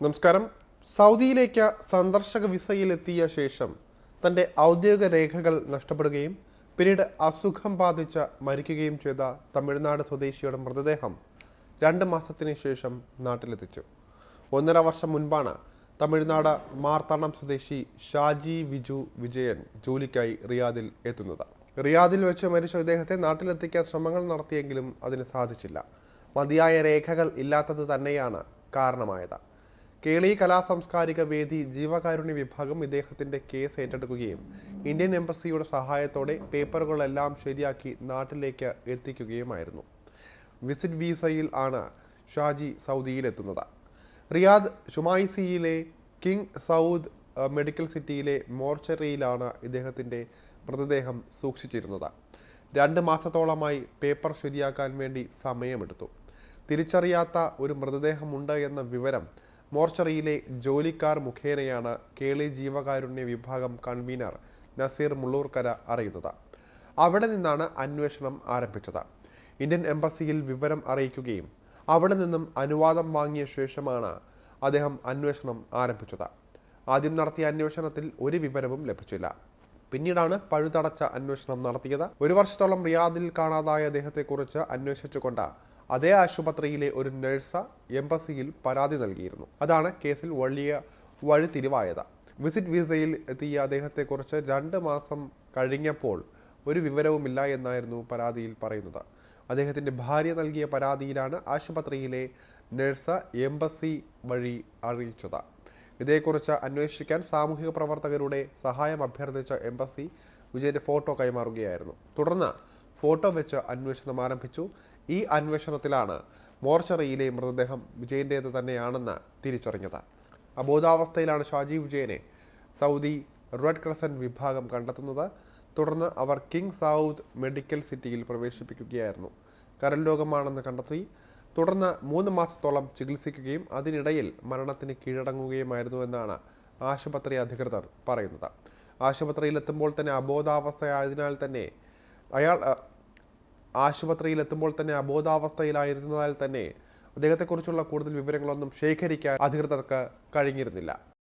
നമസ്കാരം. സൗദിയിലേക്ക് സന്ദർശക വിസയിലെത്തിയ ശേഷം തന്റെ ഔദ്യോഗിക രേഖകൾ നഷ്ടപ്പെടുകയും പിന്നീട് അസുഖം ബാധിച്ച് മരിക്കുകയും ചെയ്ത തമിഴ്നാട് സ്വദേശിയുടെ മൃതദേഹം രണ്ട് മാസത്തിന് ശേഷം നാട്ടിലെത്തിച്ചു. ഒന്നര വർഷം മുൻപാണ് തമിഴ്നാട് മാർത്താണ്ഡം സ്വദേശി ഷാജി വിജു വിജയൻ ജോലിക്കായി റിയാദിൽ എത്തുന്നത്. റിയാദിൽ വെച്ച് മരിച്ച ഇദ്ദേഹത്തെ നാട്ടിലെത്തിക്കാൻ ശ്രമങ്ങൾ നടത്തിയെങ്കിലും അതിന് സാധിച്ചില്ല. മതിയായ രേഖകൾ ഇല്ലാത്തത് തന്നെയാണ് കാരണമായത്. കേളി കലാ സാംസ്കാരിക വേദി ജീവകാരുണ്യ വിഭാഗം ഇദ്ദേഹത്തിന്റെ കേസ് ഏറ്റെടുക്കുകയും ഇന്ത്യൻ എംബസിയുടെ സഹായത്തോടെ പേപ്പറുകളെല്ലാം ശരിയാക്കി നാട്ടിലേക്ക് എത്തിക്കുകയുമായിരുന്നു. വിസിറ്റ് വിസയിൽ ആണ് ഷാജി സൗദിയിലെത്തുന്നത്. റിയാദ് ഷുമായിസിയിലെ കിങ് സൗദ് മെഡിക്കൽ സിറ്റിയിലെ മോർച്ചറിയിലാണ് ഇദ്ദേഹത്തിന്റെ മൃതദേഹം സൂക്ഷിച്ചിരുന്നത്. രണ്ട് മാസത്തോളമായി പേപ്പർ ശരിയാക്കാൻ വേണ്ടി സമയമെടുത്തു. തിരിച്ചറിയാത്ത ഒരു മൃതദേഹമുണ്ട് എന്ന വിവരം മോർച്ചറിയിലെ ജോലിക്കാർ മുഖേനയാണ് കേളി ജീവകാരുണ്യ വിഭാഗം കൺവീനർ നസീർ മുള്ളൂർക്കര അറിയുന്നത്. അവിടെ നിന്നാണ് അന്വേഷണം ആരംഭിച്ചത്. ഇന്ത്യൻ എംബസിയിൽ വിവരം അറിയിക്കുകയും അവിടെ നിന്നും അനുവാദം വാങ്ങിയ ശേഷമാണ് അദ്ദേഹം അന്വേഷണം ആരംഭിച്ചത്. ആദ്യം നടത്തിയ അന്വേഷണത്തിൽ ഒരു വിവരവും ലഭിച്ചില്ല. പിന്നീടാണ് പഴുതടച്ച അന്വേഷണം നടത്തിയത്. ഒരു വർഷത്തോളം റിയാദിൽ കാണാതായ അദ്ദേഹത്തെക്കുറിച്ച് അന്വേഷിച്ചുകൊണ്ട് അതേ ആശുപത്രിയിലെ ഒരു നഴ്സ എംബസിയിൽ പരാതി നൽകിയിരുന്നു. അതാണ് കേസിൽ വലിയ വഴിത്തിരിവായത്. വിസിറ്റ് വിസയിൽ എത്തിയ അദ്ദേഹത്തെക്കുറിച്ച് രണ്ട് മാസം കഴിഞ്ഞപ്പോൾ ഒരു വിവരവുമില്ല എന്നായിരുന്നു പരാതിയിൽ പറയുന്നത്. അദ്ദേഹത്തിന്റെ ഭാര്യ നൽകിയ പരാതിയിലാണ് ആശുപത്രിയിലെ നഴ്സ എംബസി വഴി അറിയിച്ചത്. ഇതേക്കുറിച്ച് അന്വേഷിക്കാൻ സാമൂഹിക പ്രവർത്തകരുടെ സഹായം അഭ്യർത്ഥിച്ച എംബസി വിജയന്റെ ഫോട്ടോ കൈമാറുകയായിരുന്നു. തുടർന്ന് ഫോട്ടോ വെച്ച് അന്വേഷണം ആരംഭിച്ചു. ഈ അന്വേഷണത്തിലാണ് മോർച്ചറിയിലെ മൃതദേഹം വിജയന്റേത് തന്നെയാണെന്ന് തിരിച്ചറിഞ്ഞത്. അബോധാവസ്ഥയിലാണ് ഷാജി വിജയനെ സൗദി റെഡ് ക്രസന്റ് വിഭാഗം കണ്ടെത്തുന്നത്. തുടർന്ന് അവർ കിങ് സൗദ് മെഡിക്കൽ സിറ്റിയിൽ പ്രവേശിപ്പിക്കുകയായിരുന്നു. കരൽ രോഗമാണെന്ന് കണ്ടെത്തി തുടർന്ന് മൂന്ന് മാസത്തോളം ചികിത്സിക്കുകയും അതിനിടയിൽ മരണത്തിന് കീഴടങ്ങുകയുമായിരുന്നു എന്നാണ് ആശുപത്രി അധികൃതർ പറയുന്നത്. ആശുപത്രിയിലെത്തുമ്പോൾ തന്നെ അബോധാവസ്ഥയായതിനാൽ തന്നെ അയാൾ ആശുപത്രിയിലെത്തുമ്പോൾ തന്നെ അബോധാവസ്ഥയിലായിരുന്നതിനാൽ തന്നെ അദ്ദേഹത്തെക്കുറിച്ചുള്ള കൂടുതൽ വിവരങ്ങളൊന്നും ശേഖരിക്കാൻ അധികൃതർക്ക് കഴിഞ്ഞിരുന്നില്ല.